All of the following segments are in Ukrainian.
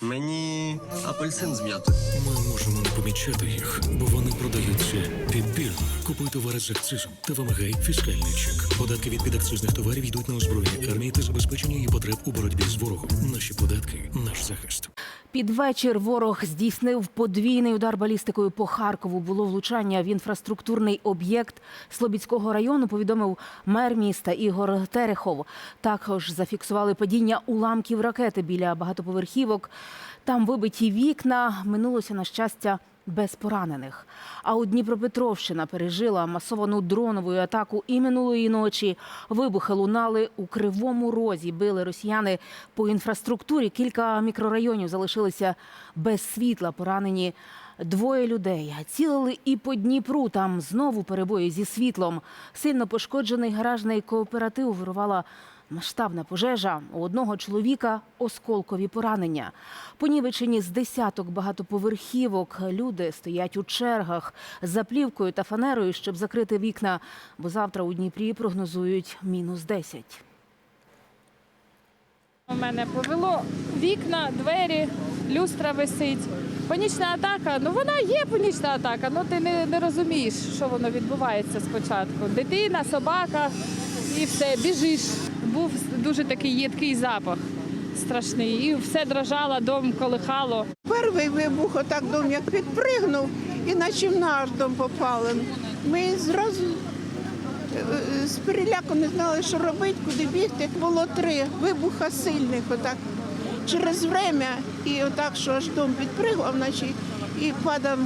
Мені апельсин з м'ятою. Ми можемо не помічати їх, бо вони продаються підбірно. Купуй товари з акцизом та вимагай фіскальний чек. Податки від підакцизних товарів йдуть на озброєння армії та забезпечення її потреб у боротьбі з ворогом. Наші податки наш захист. Під вечір ворог здійснив подвійний удар балістикою по Харкову. Було влучання в інфраструктурний об'єкт Слобідського району. Повідомив мер міста Ігор Терехов. Також зафіксували падіння уламків ракети біля багатоповерхівок. Там вибиті вікна. Минулося на щастя. Без поранених. А от Дніпропетровщина пережила масовану дронову атаку і минулої ночі. Вибухи лунали у кривому розі. Били росіяни по інфраструктурі. Кілька мікрорайонів залишилися без світла. Поранені двоє людей. Цілили і по Дніпру. Там знову перебої зі світлом. Сильно пошкоджений гаражний кооператив вирувала Масштабна пожежа у одного чоловіка осколкові поранення. Понівечені з десяток багатоповерхівок. Люди стоять у чергах за плівкою та фанерою, щоб закрити вікна, бо завтра у Дніпрі прогнозують мінус 10. У мене повело вікна, двері, люстра висить. Панічна атака, ну вона є панічна атака, ну ти не, не розумієш, що воно відбувається спочатку. Дитина, собака і все, біжиш. Був дуже такий їдкий запах страшний. І все дрожало, дом колихало. Перший вибух, отак дом як підпригнув, і наче в наш дом попали. Ми зразу е, е, з переляку не знали, що робити, куди бігти. Було три вибуха сильних, отак через время, і отак, що аж дом підпригав, наче і падав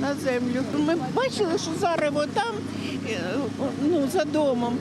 на землю. Ми бачили, що зарево там, е, ну, за домом.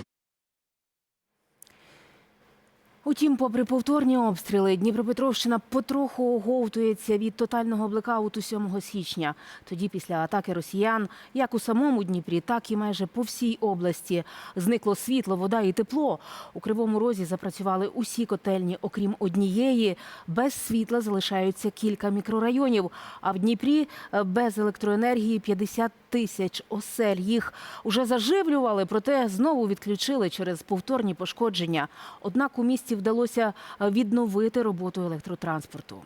Утім, попри повторні обстріли, Дніпропетровщина потроху оговтується від тотального блекауту 7 січня. Тоді, після атаки росіян, як у самому Дніпрі, так і майже по всій області, зникло світло, вода і тепло. У Кривому Розі запрацювали усі котельні, окрім однієї. Без світла залишаються кілька мікрорайонів. А в Дніпрі е, без електроенергії 50 тисяч осель. Їх уже заживлювали, проте знову відключили через повторні пошкодження. Однак у місті вдалося відновити роботу електротранспорту.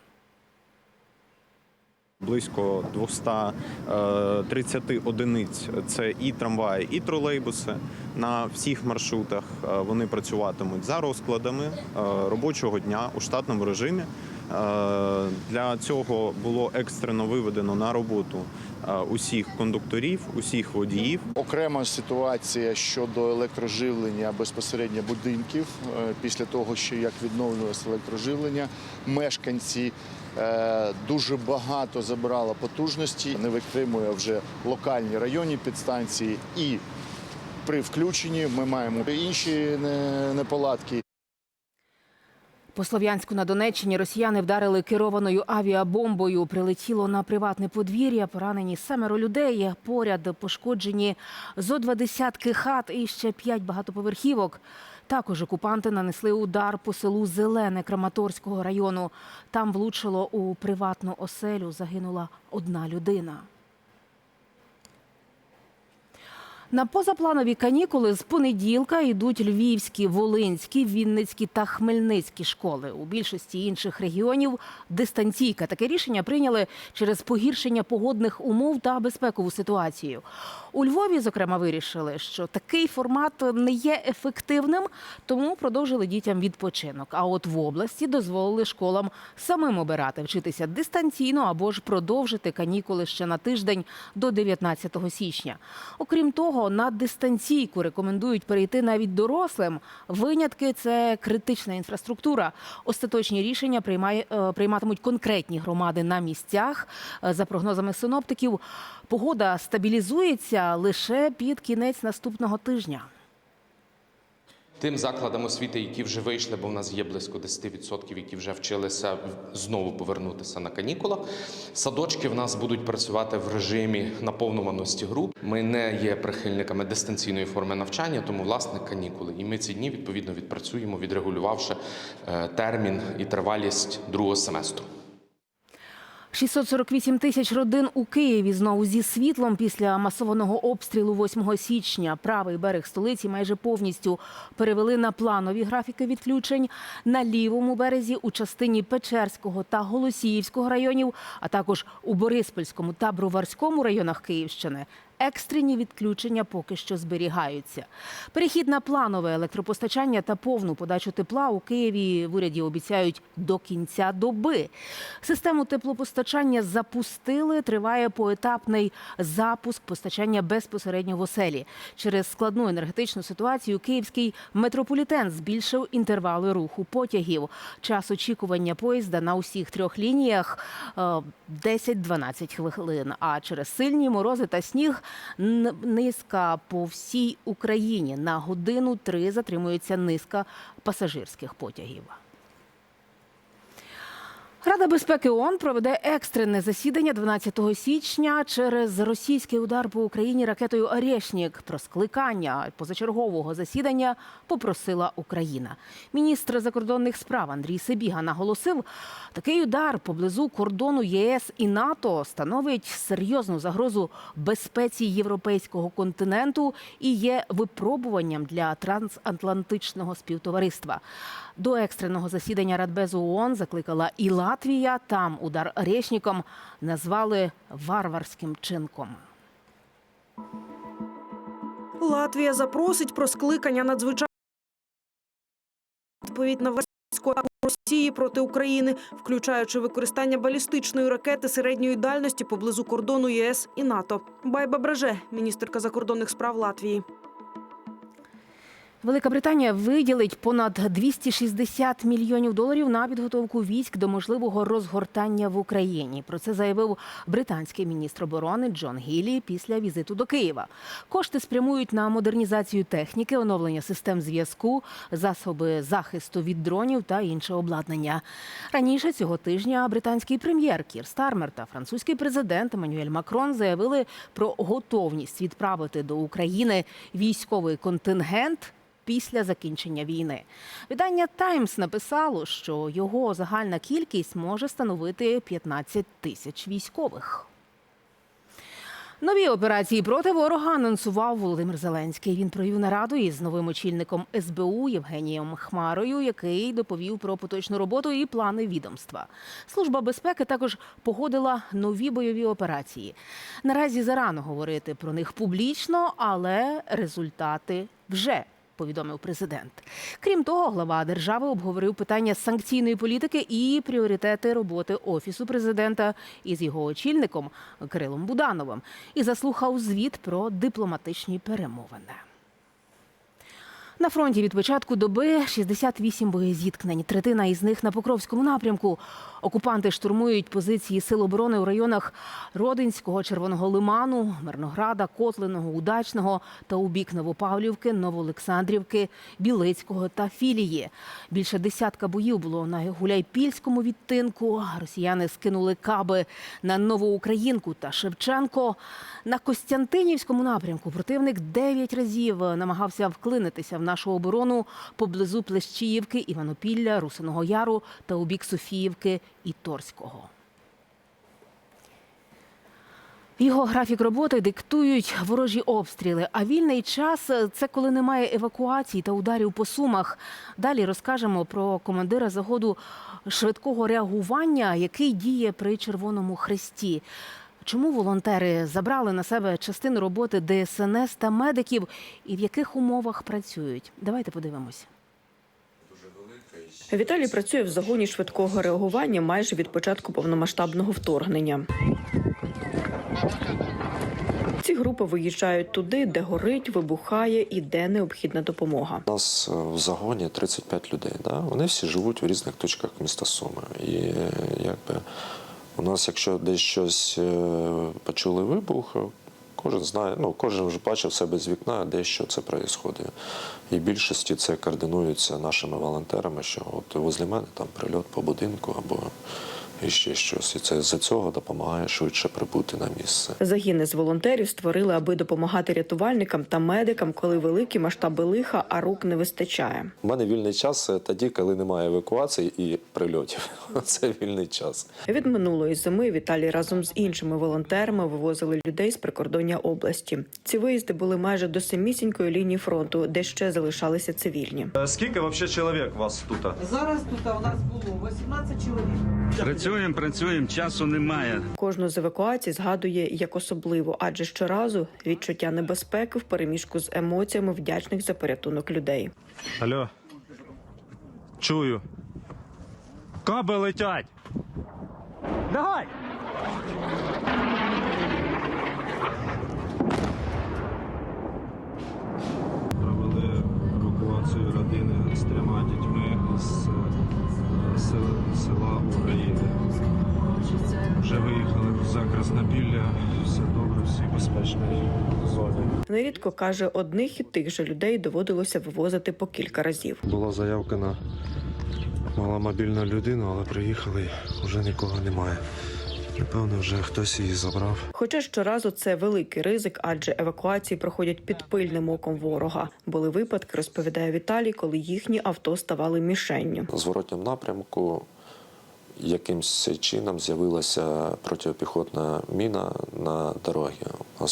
Близько 230 одиниць це і трамваї, і тролейбуси на всіх маршрутах. Е, Вони працюватимуть за розкладами е, робочого дня у штатному режимі. Е, Для цього було екстрено виведено на роботу е, усіх кондукторів, усіх водіїв. Окрема ситуація щодо електроживлення безпосередньо будинків. Е, Після того, що як відновлювалося електроживлення, мешканці е, дуже багато забирало потужності, не витримує вже локальні районні підстанції. І при включенні ми маємо інші неполадки. По Слов'янську на Донеччині росіяни вдарили керованою авіабомбою. Прилетіло на приватне подвір'я. Поранені семеро людей. Поряд пошкоджені зо два десятки хат і ще п'ять багатоповерхівок. Також окупанти нанесли удар по селу Зелене Краматорського району. Там влучило у приватну оселю. Загинула одна людина. На позапланові канікули з понеділка йдуть львівські, волинські, вінницькі та хмельницькі школи. У більшості інших регіонів дистанційка. Таке рішення прийняли через погіршення погодних умов та безпекову ситуацію. У Львові, зокрема, вирішили, що такий формат не є ефективним, тому продовжили дітям відпочинок. А от в області дозволили школам самим обирати вчитися дистанційно або ж продовжити канікули ще на тиждень до 19 січня. Окрім того, на дистанційку рекомендують перейти навіть дорослим. Винятки це критична інфраструктура. Остаточні рішення приймає, е, прийматимуть конкретні громади на місцях. Е, За прогнозами синоптиків, погода стабілізується лише під кінець наступного тижня. Тим закладам освіти, які вже вийшли, бо в нас є близько 10%, які вже вчилися знову повернутися на канікулах. Садочки в нас будуть працювати в режимі наповнуваності груп. Ми не є прихильниками дистанційної форми навчання, тому власне канікули. І ми ці дні відповідно відпрацюємо, відрегулювавши е, термін і тривалість другого семестру. 648 тисяч родин у Києві знову зі світлом після масованого обстрілу 8 січня. Правий берег столиці майже повністю перевели на планові графіки відключень. На лівому березі у частині Печерського та Голосіївського районів, а також у Бориспільському та Броварському районах Київщини. Екстрені відключення поки що зберігаються. Перехід на планове електропостачання та повну подачу тепла у Києві в уряді обіцяють до кінця доби. Систему теплопостачання запустили. Триває поетапний запуск постачання безпосередньо в оселі. Через складну енергетичну ситуацію київський метрополітен збільшив інтервали руху потягів. Час очікування поїзда на усіх трьох лініях е, 10-12 хвилин. А через сильні морози та сніг низка по всій Україні на годину три затримується низка пасажирських потягів. Рада безпеки ООН проведе екстрене засідання 12 січня через російський удар по Україні ракетою «Орешнік». Про скликання позачергового засідання попросила Україна. Міністр закордонних справ Андрій Сибіга наголосив, такий удар поблизу кордону ЄС і НАТО становить серйозну загрозу безпеці європейського континенту і є випробуванням для трансатлантичного співтовариства. До екстреного засідання Радбезу ООН закликала і Латвія. Там удар Решніком назвали варварським чинком. Латвія запросить про скликання надзвичайної відповідь на атаку Росії проти України, включаючи використання балістичної ракети середньої дальності поблизу кордону ЄС і НАТО. Байба Браже, міністерка закордонних справ Латвії. Велика Британія виділить понад 260 мільйонів доларів на підготовку військ до можливого розгортання в Україні. Про це заявив британський міністр оборони Джон Гілі після візиту до Києва. Кошти спрямують на модернізацію техніки, оновлення систем зв'язку, засоби захисту від дронів та інше обладнання. Раніше цього тижня британський прем'єр Кір Стармер та французький президент Еммануель Макрон заявили про готовність відправити до України військовий контингент після закінчення війни. Видання Таймс написало, що його загальна кількість може становити 15 тисяч військових. Нові операції проти ворога анонсував Володимир Зеленський. Він провів нараду із новим очільником СБУ Євгенієм Хмарою, який доповів про поточну роботу і плани відомства. Служба безпеки також погодила нові бойові операції. Наразі зарано говорити про них публічно, але результати вже. Повідомив президент. Крім того, глава держави обговорив питання санкційної політики і пріоритети роботи офісу президента із його очільником Кирилом Будановим і заслухав звіт про дипломатичні перемовини. На фронті від початку доби 68 боєзіткнень. Третина із них на Покровському напрямку. Окупанти штурмують позиції сил оборони у районах Родинського, Червоного Лиману, Мирнограда, Котлиного, Удачного та у бік Новопавлівки, Новоолександрівки, Білицького та Філії. Більше десятка боїв було на Гуляйпільському відтинку. Росіяни скинули каби на Новоукраїнку та Шевченко. На Костянтинівському напрямку противник дев'ять разів намагався вклинитися в нашу оборону поблизу Плещіївки, Іванопілля, Русиного Яру та у бік Софіївки і Торського. Його графік роботи диктують ворожі обстріли. А вільний час це коли немає евакуацій та ударів по сумах. Далі розкажемо про командира загоду швидкого реагування, який діє при Червоному Хресті. Чому волонтери забрали на себе частину роботи ДСНС та медиків і в яких умовах працюють? Давайте подивимось. Віталій працює в загоні швидкого реагування майже від початку повномасштабного вторгнення. Ці групи виїжджають туди, де горить, вибухає і де необхідна допомога. У нас в загоні 35 людей. Да? Вони всі живуть в різних точках міста Суми. І е, якби у нас, якщо десь щось е, почули вибух, кожен знає, ну кожен вже бачив себе з вікна, де що це відбувається. І в більшості це координується нашими волонтерами, що от возле мене там прильот по будинку або і ще щось. І це з цього допомагає швидше прибути на місце. Загіни з волонтерів створили, аби допомагати рятувальникам та медикам, коли великі масштаби лиха, а рук не вистачає. У мене вільний час тоді, коли немає евакуації і прильотів. Це вільний час. Від минулої зими Віталій разом з іншими волонтерами вивозили людей з прикордоння області. Ці виїзди були майже до самісінької лінії фронту, де ще залишалися цивільні. Скільки взагалі чоловік у вас тут? Зараз тут у нас було 18 чоловік. Працюємо, працюємо, часу немає. Кожну з евакуацій згадує як особливу, адже щоразу відчуття небезпеки в переміжку з емоціями вдячних за порятунок людей. Алло. Чую. Каби летять. Давай! За Краснопілля. Все добре, всі в безпечній зоні. Нерідко каже, одних і тих же людей доводилося вивозити по кілька разів. Була заявка на маломобільну людину, але приїхали, вже нікого немає. Напевно, вже хтось її забрав. Хоча щоразу це великий ризик, адже евакуації проходять під пильним оком ворога. Були випадки, розповідає Віталій, коли їхні авто ставали мішенню. В зворотньому напрямку якимось чином з'явилася протипіхотна міна на дорогі. Е,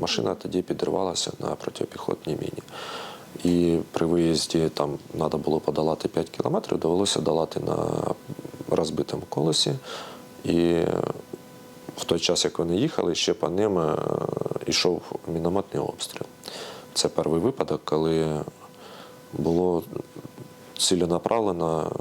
машина тоді підірвалася на протипіхотній міні. І при виїзді там треба було подолати 5 кілометрів, довелося долати на розбитому колесі. І в той час, як вони їхали, ще по ним е, йшов мінометний обстріл. Це перший випадок, коли було ціленаправлено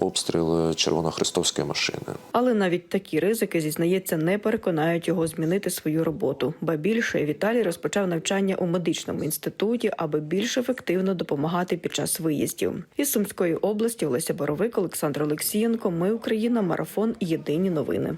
обстріл червонохрестовської машини. Але навіть такі ризики, зізнається, не переконають його змінити свою роботу. Ба більше Віталій розпочав навчання у медичному інституті, аби більш ефективно допомагати під час виїздів. Із Сумської області Олеся Боровик, Олександр Олексієнко. Ми Україна. Марафон. Єдині новини.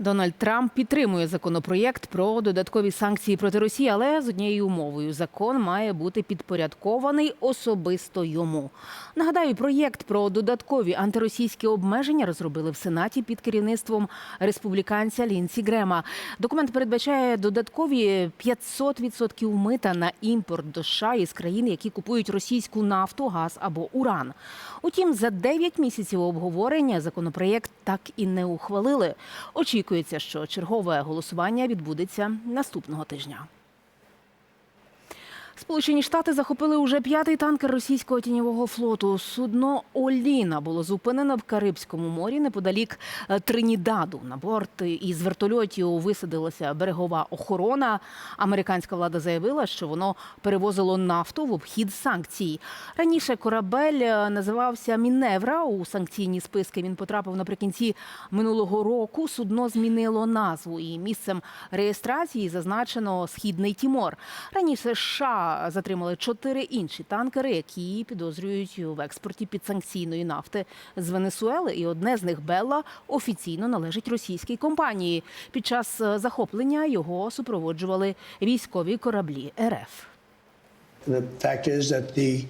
Дональд Трамп підтримує законопроєкт про додаткові санкції проти Росії, але з однією умовою закон має бути підпорядкований особисто йому. Нагадаю, проєкт про додаткові антиросійські обмеження розробили в Сенаті під керівництвом республіканця Лінсі Грема. Документ передбачає додаткові 500% мита на імпорт до США із країн, які купують російську нафту, газ або уран. Утім, за 9 місяців обговорення законопроєкт так і не ухвалили. Очікується, що чергове голосування відбудеться наступного тижня. Сполучені Штати захопили уже п'ятий танкер російського тіньового флоту. Судно Оліна було зупинено в Карибському морі неподалік е, Тринідаду. На борт із вертольотів висадилася берегова охорона. Американська влада заявила, що воно перевозило нафту в обхід санкцій. Раніше корабель е, називався Міневра. У санкційні списки він потрапив наприкінці минулого року. Судно змінило назву і місцем реєстрації зазначено Східний Тімор. Раніше США затримали чотири інші танкери, які підозрюють в експорті підсанкційної нафти з Венесуели. І одне з них Белла офіційно належить російській компанії. Під час е, захоплення його супроводжували військові кораблі РФ.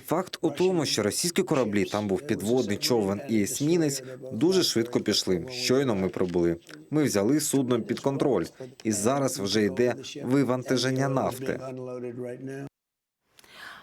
Факт у тому, що російські кораблі там був підводний човен і есмінець, дуже швидко пішли. Щойно ми прибули. Ми взяли судно під контроль, і зараз вже йде вивантаження нафти.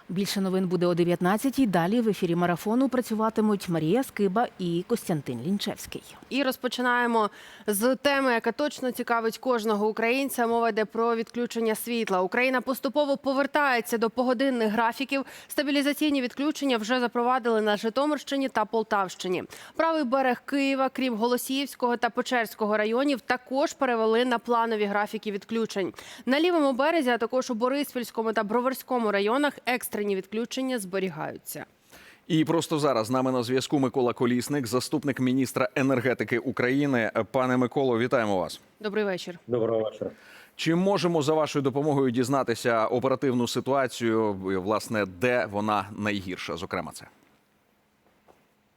Більше новин буде о 19-й. Далі в ефірі марафону працюватимуть Марія Скиба і Костянтин Лінчевський. І розпочинаємо з теми, яка точно цікавить кожного українця. Мова йде про відключення світла. Україна поступово повертається до погодинних графіків. Стабілізаційні відключення вже запровадили на Житомирщині та Полтавщині. Правий берег Києва, крім Голосіївського та Печерського районів, також перевели на планові графіки відключень. На лівому березі, а також у Бориспільському та Броварському районах екстрені відключення зберігаються. І просто зараз з нами на зв'язку Микола Колісник, заступник міністра енергетики України. Пане Миколо, вітаємо вас. Добрий вечір. Доброго вечора. Чи можемо за вашою допомогою дізнатися оперативну ситуацію, власне, де вона найгірша? Зокрема, це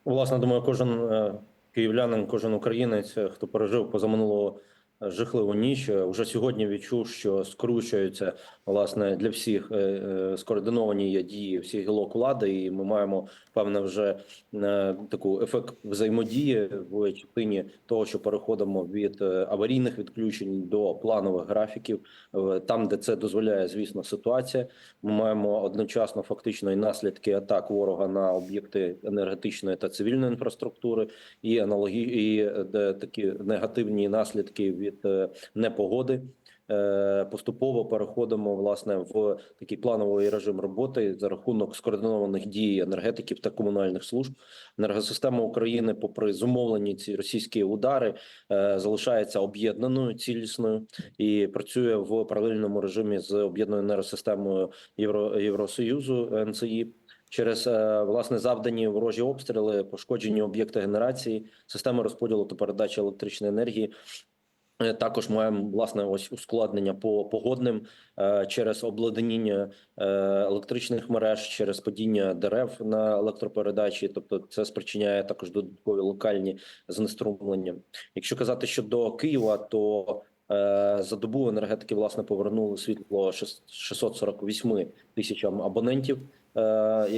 Власне, думаю, кожен е, київлянин, кожен українець, хто пережив позаминулого жахливу ніч. Вже сьогодні відчув, що скручуються власне для всіх е, е, скоординовані є дії всіх гілок влади, і ми маємо певне вже е, таку ефект взаємодії в частині того, що переходимо від е, аварійних відключень до планових графіків, Е, там, де це дозволяє, звісно, ситуація. Ми маємо одночасно фактично і наслідки атак ворога на об'єкти енергетичної та цивільної інфраструктури, і аналогі і е, такі негативні наслідки від е, непогоди. Е, Поступово переходимо власне в такий плановий режим роботи за рахунок скоординованих дій енергетиків та комунальних служб. Енергосистема України, попри зумовлені ці російські удари, е, залишається об'єднаною цілісною і працює в паралельному режимі з об'єднаною енергосистемою Євро Євросоюзу НЦІ. Через власне завдані ворожі обстріли, пошкоджені об'єкти генерації, системи розподілу та передачі електричної енергії. Е, Також маємо власне ось ускладнення по погодним е, через обледеніння е, електричних мереж, через падіння дерев на електропередачі. Тобто, це спричиняє також додаткові локальні знеструмлення. Якщо казати щодо Києва, то за добу енергетики власне повернули світло шест- 648 тисячам абонентів. Е,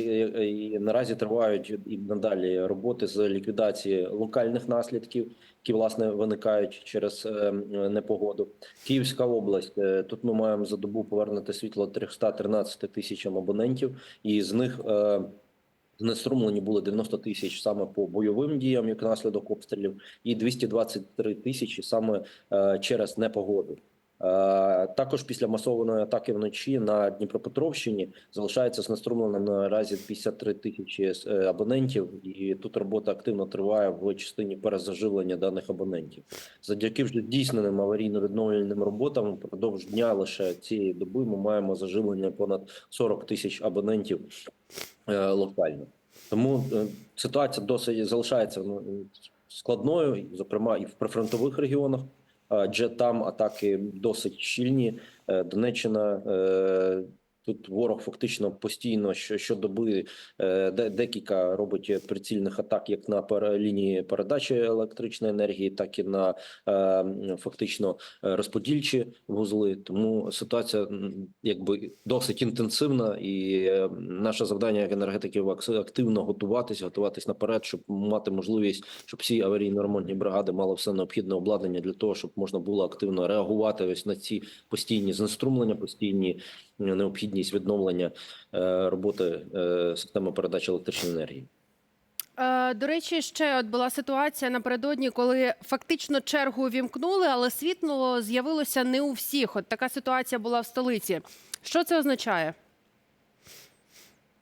і- наразі тривають і надалі роботи з ліквідації локальних наслідків, які власне виникають через е, непогоду. Київська область е, тут ми маємо за добу повернути світло 313 тисячам абонентів, і з них знеструмлені були 90 тисяч саме по бойовим діям, як наслідок обстрілів, і 223 тисячі саме через непогоду. Е, Також після масованої атаки вночі на Дніпропетровщині залишається знеструмленим наразі 53 тисячі е, абонентів, і тут робота активно триває в частині перезаживлення даних абонентів. Завдяки вже здійсненим аварійно-відновлювальним роботам впродовж дня лише цієї доби ми маємо заживлення понад 40 тисяч абонентів е, локально. Тому ситуація досить залишається складною, зокрема і в прифронтових регіонах, адже там атаки досить щільні. Е, Донеччина. Тут ворог фактично постійно щодоби е, декілька робить прицільних атак як на лінії передачі електричної енергії, так і на е, фактично е, розподільчі вузли. Тому ситуація якби досить інтенсивна, і наше завдання як енергетиків активно готуватись, готуватись наперед, щоб мати можливість, щоб всі аварійно-ремонтні бригади мали все необхідне обладнання для того, щоб можна було активно реагувати ось на ці постійні знеструмлення, постійні е, необхідність відновлення е, роботи е, системи передачі електричної енергії. Е, До речі, ще от була ситуація напередодні, коли фактично чергу увімкнули, але світло з'явилося не у всіх. От така ситуація була в столиці. Що це означає?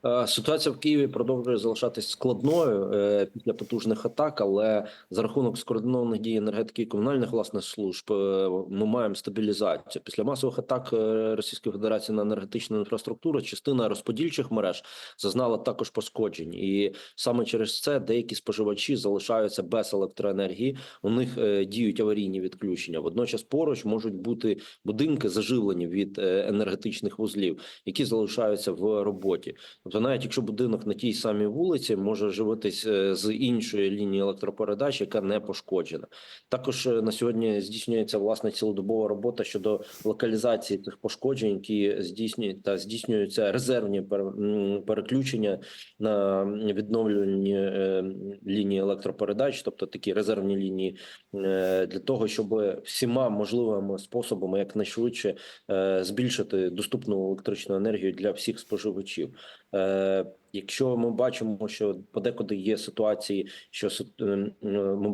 Е, Ситуація в Києві продовжує залишатись складною е, після потужних атак, але за рахунок скоординованих дій енергетики і комунальних власних служб е, ми маємо стабілізацію. Після масових атак Російської Федерації на енергетичну інфраструктуру частина розподільчих мереж зазнала також пошкоджень, і саме через це деякі споживачі залишаються без електроенергії. У них діють аварійні відключення. Водночас поруч можуть бути будинки заживлені від енергетичних вузлів, які залишаються в роботі. Тобто, навіть якщо будинок на тій самій вулиці може живитись е, з іншої лінії електропередач, яка не пошкоджена. Також е, на сьогодні здійснюється власне цілодобова робота щодо локалізації цих пошкоджень, які здійснюють та здійснюються резервні пере- переключення на відновлювальні е, лінії електропередач, тобто такі резервні лінії, для того, щоб всіма можливими способами якнайшвидше збільшити доступну електричну енергію для всіх споживачів. Е, Якщо ми бачимо, що подекуди є ситуації, що си- е,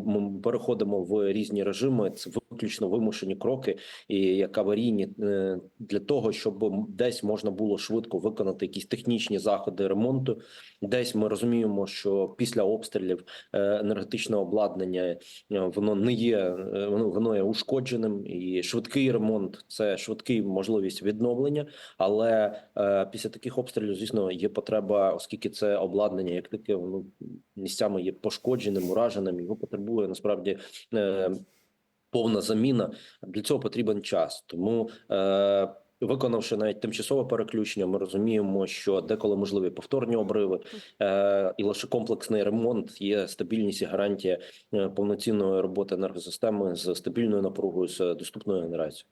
ми переходимо в різні режими, це виключно вимушені кроки, і як аварійні е, для того, щоб десь можна було швидко виконати якісь технічні заходи ремонту. Десь ми розуміємо, що після обстрілів е, енергетичне обладнання е, воно не є е, воно, воно є ушкодженим, і швидкий ремонт це швидкий можливість відновлення. Але е, після таких обстрілів, звісно, є потреба, оскільки це обладнання, як таке, воно місцями є пошкодженим, ураженим, його потребує насправді. Е, Повна заміна для цього потрібен час, тому е, виконавши навіть тимчасове переключення, ми розуміємо, що деколи можливі повторні обриви, е, і лише комплексний ремонт є стабільність і гарантія е, повноцінної роботи енергосистеми з стабільною напругою з доступною генерацією.